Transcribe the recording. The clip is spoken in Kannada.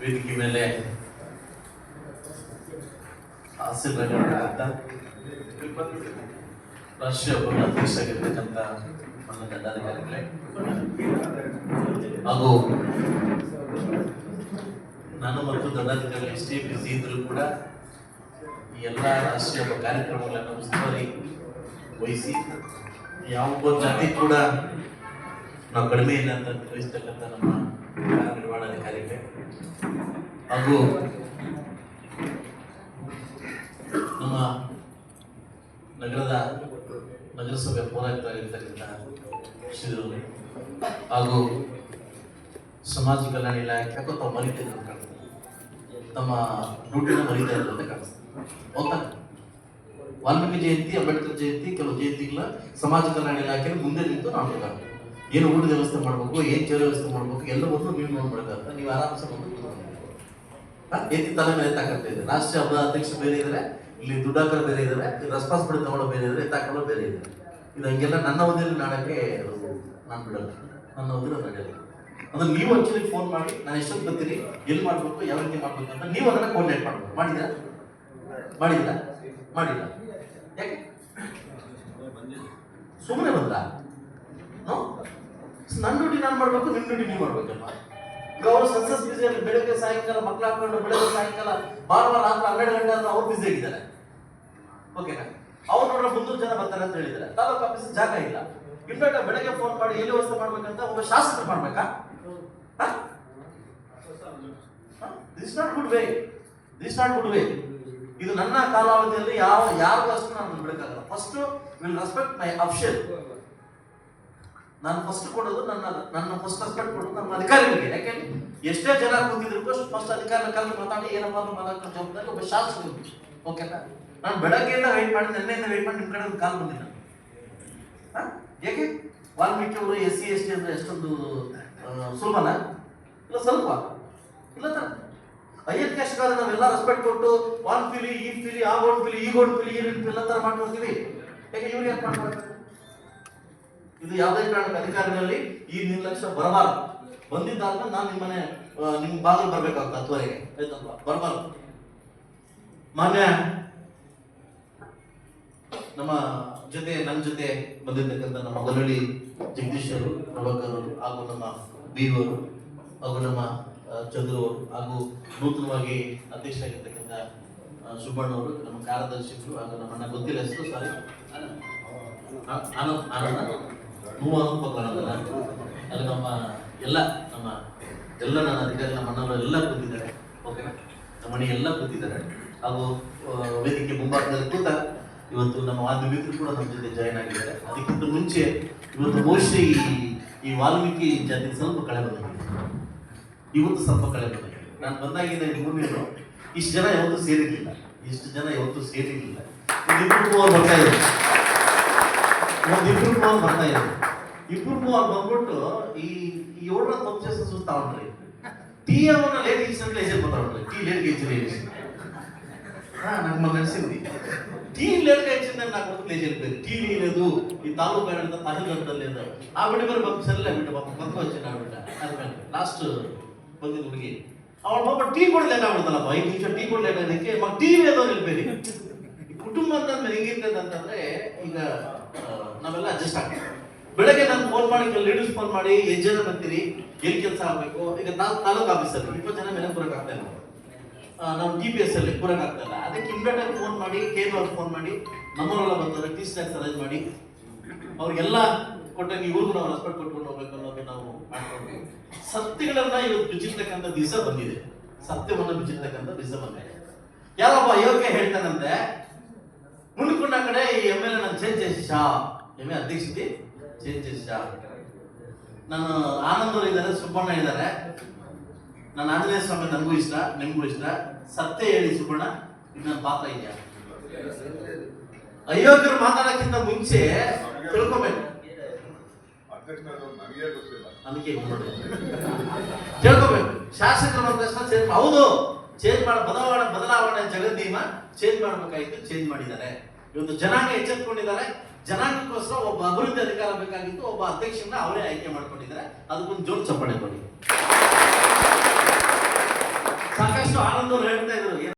ವೇದಿಕೆ ಮೇಲೆ ರಾಷ್ಟ್ರೀಯ ಅಧ್ಯಕ್ಷ ಅಧ್ಯಕ್ಷರಾಗಿರ್ತಕ್ಕಂಥ ನನ್ನ ದಂಡಾಧಿಕಾರಿಗಳೇ ಹಾಗೂ ನಾನು ಮತ್ತು ದಂಡಾಧಿಕಾರಿಗಳು ಎಷ್ಟೇ ಬಿಸಿ ಇದ್ರೂ ಕೂಡ ಈ ಎಲ್ಲ ರಾಷ್ಟ್ರೀಯ ಹಬ್ಬ ಕಾರ್ಯಕ್ರಮಗಳನ್ನು ಉಸ್ತುವಾರಿ ವಹಿಸಿ ಯಾವ ಜಾತಿ ಕೂಡ ನಾವು ಕಡಿಮೆ ಇಲ್ಲ ಅಂತ ಗ್ರಹಿಸ್ತಕ್ಕಂಥ ನಮ್ಮ ಕಾರ್ಯನಿರ್ವಹಣಾಧಿಕಾರಿಗೆ ಹಾಗೂ ನಮ್ಮ ನಗರದ ನಗರಸಭೆ ಪೌರಾಯುಕ್ತರಾಗಿರ್ತಕ್ಕಂಥ ಶ್ರೀಗಳು ಹಾಗೂ ಸಮಾಜ ಕಲ್ಯಾಣ ಇಲಾಖೆ, ಯಾಕೋ ತಾವು ಮರಿತಾ ಇದ್ರು ಕಾಣ್ತದೆ. ತಮ್ಮ ಡ್ಯೂಟಿನ ಮರಿತಾ ಇದ್ರು ಅಂತ ಕಾಣಿಸ್ತದೆ ಹೌದಾ? ವಾಲ್ಮೀಕಿ ಜಯಂತಿ, ಅಂಬೇಡ್ಕರ್ ಜಯಂತಿ, ಕೆಲವು ಜಯಂತಿಗಳ ಸಮಾಜ ಕಲ್ಯಾಣ ಇಲಾಖೆ ಮುಂದೆ ನಿಂತು ನಾವು ಏನು ಊಟದ ವ್ಯವಸ್ಥೆ ಮಾಡಬೇಕು, ಏನು ಚೇರ್ ವ್ಯವಸ್ಥೆ ಮಾಡಬೇಕು ಎಲ್ಲವನ್ನು ನೀವು ನೋಡ್ಬೇಕಾಗ್ತದೆ ನೀವು ಆರಾಮ್ಸೆ? ಎತ್ತಿ ತಲೆ ಮೇಲೆ ತಾಕತ್ತ ಇದೆ. ರಾಷ್ಟ್ರೀಯ ಹಬ್ಬದ ಅಧ್ಯಕ್ಷ ಬೇರೆ ಇದ್ದಾರೆ ಇಲ್ಲಿ ದುಡ್ಡಾಕರ್ ಬೇರೆ ಇದ್ದಾರೆ ರೆಸ್ಪಾನ್ಸಿಬಿಲಿಟಿ ತಗೊಳ್ಳೋ ಬೇರೆ ಇದ್ದಾರೆ ಎತ್ತಾಕೊಳ್ಳೋ ಬೇರೆ ಇದೆ ಇದು ಹಂಗೆಲ್ಲ ನನ್ನ ಅವಧಿಯಲ್ಲಿ ನಾಡಕ್ಕೆ ನಾನು ಬಿಡಲ್ಲ. ನನ್ನ ಅವಧಿಯಲ್ಲಿ ನಡೆಯಲ್ಲ. ಅದು ನೀವು ಆಕ್ಚುಲಿ ಫೋನ್ ಮಾಡಿ, ನಾನು ಎಷ್ಟೊತ್ತು ಬರ್ತೀರಿ ಎಲ್ಲಿ ಮಾಡ್ಬೇಕು, ಯಾವ ರೀತಿ ಮಾಡ್ಬೇಕು ಅಂತ ನೀವು ಅದನ್ನ ಕೋಆರ್ಡಿನೇಟ್ ಮಾಡ್ಬೇಕು. ಮಾಡಿದ್ರಾ? ಮಾಡಿಲ್ಲ ಮಾಡಿಲ್ಲ. ಯಾಕೆ? ಸುಮ್ಮನೆ ಬಂದ ನನ್ನ ಡ್ಯೂಟಿ ನಾನು ಮಾಡಬೇಕು ನಿಮ್ಮ ಡ್ಯೂಟಿ ನೀವು ಮಾಡಬೇಕಪ್ಪ ಅವರು ಸಕ್ಸಸ್ ಬಿಸಿಯಲ್ಲಿ ಬೆಳಗ್ಗೆ ಸಾಯಂಕಾಲ ಮಕ್ಕಳು ಹಾಕೊಂಡು ಬೆಳಗ್ಗೆ ಸಾಯಂಕಾಲ ಬಾರ ರಾತ್ರಿ ಹನ್ನೆರಡು ಗಂಟೆ ಅಂದ್ರೆ ಅವ್ರು ಬಿಸಿ ಆಗಿದ್ದಾರೆ. ಓಕೆನಾ ಅವ್ರು ನೋಡ್ರೆ ಮುನ್ನೂರು ಜನ ಬರ್ತಾರೆ ಅಂತ ಹೇಳಿದ್ದಾರೆ. ತಾಲೂಕು ಆಫೀಸ್ ಜಾಗ ಇಲ್ಲ. ಇನ್ಫ್ಯಾಕ್ಟ್ ಬೆಳಗ್ಗೆ ಫೋನ್ ಮಾಡಿ ಎಲ್ಲಿ ವ್ಯವಸ್ಥೆ ಮಾಡ್ಬೇಕಂತ ಒಬ್ಬ ಶಾಸಕರು ಮಾಡ್ಬೇಕಾ? This not good way this not good way ಇದು ನನ್ನ ಕಾಲಾವಧಿಯಲ್ಲಿ ಯಾವ, ಯಾರಿಗೂ ಅಷ್ಟು ನಾನು ಬಿಡಕ್ಕಾಗಲ್ಲ first will respect my official ನಾನು ಫಸ್ಟ್ ಕೊಡೋದು ನನ್ನ ನನ್ನ ಫಸ್ಟ್ ರೆಸ್ಪೆಕ್ಟ್ ಕೊಡೋದು ನಮ್ಮ ಅಧಿಕಾರಿಗಳಿಗೆ. ಯಾಕೆ ಎಷ್ಟೇ ಜನ ಕೂತಿದ್ರು ಫಸ್ಟ್ ಅಧಿಕಾರಿ ಕಾಲ ಮಾತಾಡಿ, ಏನಪ್ಪ ಅಂದ್ರೆ ಮಾತಾಡ್ಕೊಂಡು ಜವಾಬ್ದಾರಿ ಒಬ್ಬ ಶಾಸಕರು ಓಕೆನಾ ನಾನು ಬೆಳಗ್ಗೆಯಿಂದ ವೆಯ್ಟ್ ಮಾಡಿ, ನೆನ್ನೆಯಿಂದ ವೆಯ್ಟ್ ಮಾಡಿ ನಿಮ್ಮ ಕಡೆ ಒಂದು ಕಾಲ್ ಬಂದಿಲ್ಲ? ಯಾಕೆ? ವಾಲ್ಮೀಕಿ ಅವರು ಎಸ್ ಸಿ, ಎಸ್ ಟಿ ಅಂದ್ರೆ ಎಷ್ಟೊಂದು ಸುಲಭನ? ಇಲ್ಲ ಸ್ವಲ್ಪ ಇಲ್ಲ ತಾನೆ. ಐಎನ್ ಕ್ಯಾಶ್ಗಾದ್ರೆ ನಾವೆಲ್ಲ ರೆಸ್ಪೆಕ್ಟ್ ಕೊಟ್ಟು ವಾಲ್ ಫಿಲಿ ಈ ಫಿಲಿ ಆ ಗೋಡ್ ಫಿಲಿ ಈ ಗೋಡ್ ಫಿಲಿ ಈ ರೀತಿ ಎಲ್ಲ ತರ ಮಾಡ್ಕೊಳ್ತೀವಿ ಯಾಕೆ, ಇವ್ರು ಯಾಕೆ ಮಾಡ್ಬಾರ್ದು ಇದು ಯಾವುದೇ ಕಾರಣಕ್ಕೆ ಅಧಿಕಾರಿಗಳಲ್ಲಿ ಈ ನಿರ್ಲಕ್ಷ್ಯ ಬರಬಾರದು. ಬಂದಿದ್ದಾಗ ನಾನು ನಿಮ್ಮನೆ ಮನೆ ನಿಮ್ ಬಾಗಿಲು ಬರ್ಬೇಕಾಗ್ತದೆ ಹತ್ತುವರೆಗೆ. ಆಯ್ತಲ್ವಾ ಬರಬಾರದು. ಮಾನ್ಯ, ನಮ್ಮ ಜೊತೆ ನನ್ನ ಜೊತೆ ಬಂದಿರ್ತಕ್ಕಂಥ ನಮ್ಮ ಗೊರಳಿ ಜಗದೀಶ್ ಅವರು, ಪ್ರಭಾಕರ್ ಹಾಗೂ ನಮ್ಮ ಬೀರು ಹಾಗೂ ನಮ್ಮ ಚಂದ್ರು ಹಾಗೂ ನೂತನವಾಗಿ ಅಧ್ಯಕ್ಷರಾಗಿರ್ತಕ್ಕಂಥ ಸುಬ್ಬಣ್ಣ ಅವರು, ನಮ್ಮ ಕಾರ್ಯದರ್ಶಿಗಳು, ಹಾಗೂ ನಮ್ಮ ಗೊತ್ತಿಲ್ಲ ಹೆಸರು ಸಾರಿ ಆನಂದ್, ಆನಂದ. ನೂವು ಆನಂದ್ ಅಲ್ಲಿ ನಮ್ಮ ಎಲ್ಲ ನಮ್ಮ ಎಲ್ಲ ನನ್ನ ಅಧಿಕಾರಿ, ನಮ್ಮ ಅಣ್ಣವರು ಎಲ್ಲ ಕೂತಿದ್ದಾರೆ. ಓಕೆನಾ ನಮ್ಮ ಎಲ್ಲ ಕೂತಿದ್ದಾರೆ. ಹಾಗೂ ವೇದಿಕೆ ಮುಂಭಾಗದಲ್ಲಿ ಕೂತ ಇವತ್ತು ನಮ್ಮ ವಾಲ್ಮೀಕಿ ಕೂಡ ನಮ್ಮ ಜೊತೆ ಜಾಯ್ನ್ ಆಗಿದ್ದಾರೆ. ಅದಕ್ಕಿಂತ ಮುಂಚೆ ಇವತ್ತು ಬಹುಶಃ ಈ ವಾಲ್ಮೀಕಿ ಜಾತಿ ಸ್ವಲ್ಪ ಕಳೆ ಬಂದಿದೆ. ಇವತ್ತು ಸ್ವಲ್ಪ ಕಳೆ ಬಂದಿದೆ. ನಾನು ಬಂದಾಗಿನ ಮೂರನೇನು ಇಷ್ಟು ಜನ ಯಾವತ್ತೂ ಸೇರಿರ್ಲಿಲ್ಲ. ಇಷ್ಟು ಜನ ಯಾವತ್ತೂ ಸೇರಿರ್ಲಿಲ್ಲ. ಇಬ್ರು ಮೂವರು ಬರ್ತಾ ಇದ್ದಾರೆ ಒಂದು ಇಬ್ರು ಮೂವರು ಬರ್ತಾ ಇದ್ದಾರೆ ಇಬ್ರು ಮೂವರು ಬಂದ್ಬಿಟ್ಟು ಈ ಈ ಏಳರ ಪಂಚಾಯತ್ ಸುತ್ತಾವಣ್ರಿ ಟೀ ಅವನ್ನ late incident laser ಬರ್ತಾವಣ್ರಿ tea late ಗೆಜ್ಜಿ ಹಾ ನಮ್ಮ ನಡೆಸಿದ್ವಿ ಟೀ ಲೇಟ್ ಗೆಜ್ಜಿಂದ ನಾಲ್ಕು ಹೊತ್ತು ಲೇಜರ್ ಬೇಕು ಟೀ ನೀರದು ಈ ತಾಲೂಕು ಆಡಳಿತ ತಹಸೀಲ್ದಾರದಲ್ಲಿ ಅದು ಆ ಬಿಡಿ ಬರ ಬಂದು ಸರಿಲ್ಲ ಬಿಟ್ಟು ಪಾಪ ಬಂದು ಹಚ್ಚಿ ನಾಡ್ಬಿಟ್ಟ ಆದ್ಮೇಲೆ ಲಾಸ್ಟ್ ಬಂದಿದ್ದು ಹುಡುಗಿ ಅವಳ ಪಾಪ ಟೀ ಕೊಡ್ಲಿ ಆಗ್ಬಿಡ್ತಲ್ಲಪ್ಪ ಐದು ನಿಮಿಷ ಟೀ ಕೊಡ್ಲಿ ಅದಕ್ಕೆ ಮಗ ಟೀ ಅದು ನಿಲ್ಬೇಡಿ ಈ ಕುಟುಂಬ ಅಂತಂದ್ರೆ ಹೆಂಗಿರ್ತದೆ ಅಂತಂದ್ರೆ ಈಗ ಆ, ನಾವೆಲ್ಲ ಅಡ್ಜಸ್ಟ್ ಆಗ್ತೀವಿ ಬೆಳಗ್ಗೆ ನಾನು ಫೋನ್ ಮಾಡಿ ಲೀಡರ್ಸ್ ಫೋನ್ ಮಾಡಿ ಎಷ್ಟು ಜನ ಬರ್ತೀರಿ ಎಲ್ಲಿ ಕೆಲಸ ಆಗಬೇಕು? ಈಗ ನಾವು ತಾಲೂಕು ಆಫೀಸಲ್ಲಿ ಇಪ್ಪತ್ತು ಜನ ಮೇಲೆ ಬರಕ್ ಆಗ್ತಾ ಇಲ್ಲ. ನಾವು ಜಿ ಪಿ ಎಸ್ ಅಲ್ಲಿ ಬರಕ್ ಆಗ್ತಾ ಅದಕ್ಕೆ ಇಮ್ಮಿಡಿಯೇಟ್ ಫೋನ್ ಮಾಡಿ ಕೇಬ್ ಅವ್ರಿಗೆ ಫೋನ್ ಮಾಡಿ ನಮ್ಮವರೆಲ್ಲ ಬರ್ತಾರೆ ಟಿ ಟ್ಯಾಕ್ಸ್ ಅರೇಂಜ್ ಮಾಡಿ. ಅವ್ರಿಗೆಲ್ಲ ಕೊಟ್ಟಾಗ ಇವ್ರಿಗೂ ನಾವು ರೆಸ್ಪೆಕ್ಟ್ ಕೊಟ್ಕೊಂಡು ಹೋಗ್ಬೇಕು ಅನ್ನೋದು ನಾವು ಮಾಡ್ಕೊಂಡು ಸತ್ಯಗಳನ್ನ ಇವತ್ತು ಬಿಚ್ಚಿರ್ತಕ್ಕಂಥ ದಿವಸ ಬಂದಿದೆ. ಸತ್ಯವನ್ನು ಬಿಚ್ಚಿರ್ತಕ್ಕಂಥ ದಿವಸ ಬಂದಿದೆ. ಯಾರೊಬ್ಬ ಅಯೋಗ್ಯ ಹೇಳ್ತಾನಂತೆ ಮುಂದ್ಕೊಂಡ ಕಡೆ ಈ ಎಂ ಎಲ್ ಎ ನನ್ನ ಚೇಂಜ್ ಶಾ ಎಂ ಎ ಅಧ್ಯಕ್ಷತೆ ಚೇಂಜ್ చేసి ಶಾ ನಾನು ಆನಂದ್ ಅವರು ಇದ್ದಾರೆ, ಸುಬ್ಬಣ್ಣ ಇದ್ದಾರೆ. ನನ್ನ ಆಂಜನೇಯ ಸ್ವಾಮಿ ನನಗೂ ಇಷ್ಟ, ನಿಮಗೂ ಇಷ್ಟ. ಸತ್ಯ ಹೇಳಿ ಸುಬ್ಬಣ್ಣ ಇದು ನನ್ನ ಪಾತ್ರ ಇದೆಯಾ? ಅಯೋಗ್ಯರು ಮಾತಾಡಕ್ಕಿಂತ ಮುಂಚೆ ತಿಳ್ಕೊಬೇಕು. ನನಗೆ ಕೇಳ್ಕೋಬೇಕು ಶಾಸಕರು ಬಂದ ತಕ್ಷಣ ಚೇಂಜ್ ಹೌದು ಚೇಂಜ್ ಮಾಡ ಬದಲಾವಣೆ ಬದಲಾವಣೆ ಜಗದೀಮ ಚೇಂಜ್ ಮಾಡ್ಬೇಕಾಯ್ತು ಚೇಂಜ್ ಮಾಡಿದ್ದಾರೆ. ಇವತ್ತು ಜನಾಂಗ ಎಚ್ಚೆತ್ಕೊಂಡಿದ್ದಾರೆ. ಜನಾಂಗಕ್ಕೋಸ್ಕರ ಒಬ್ಬ ಅಭಿವೃದ್ಧಿ ಅಧಿಕಾರ ಬೇಕಾಗಿತ್ತು, ಒಬ್ಬ ಅಧ್ಯಕ್ಷರನ್ನ ಅವರೇ ಆಯ್ಕೆ ಮಾಡ್ಕೊಂಡಿದ್ದಾರೆ. ಅದಕ್ಕೊಂದು ಜೋರು ಚಪ್ಪಾಳೆ ಕೊಡಿ. ಸಾಕಷ್ಟು ಆನಂದವ್ರು ಹೇಳ್ತಾ ಇದ್ರು.